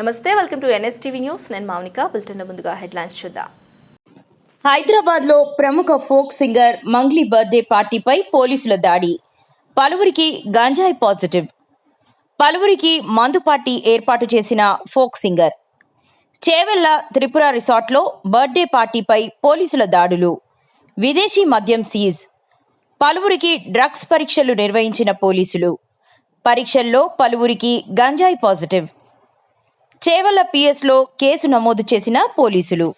నమస్తే welcome to NSTV news. నేను Mounika. Bulletin ముందుగా హెడ్లైన్స్ చూద్దాం. హైదరాబాద్లో ప్రముఖ ఫోక్ సింగర్ మంగ్లీ బర్త్డే పార్టీపై పోలీసుల దాడి. పలువురికి గంజాయి పాజిటివ్. పలువురికి మందు పార్టీ ఏర్పాటు చేసిన ఫోక్ సింగర్. చేవెళ్ళ త్రిపుర రిసార్ట్లో బర్త్డే పార్టీపై పోలీసుల దాడులు. విదేశీ మద్యం సీజ్. పలువురికి డ్రగ్స్ పరీక్షలు నిర్వహించిన పోలీసులు. పరీక్షల్లో పలువురికి గంజాయి పాజిటివ్. చేవల్ల పిఎస్లో కేసు నమోదు చేసిన పోలీసులు.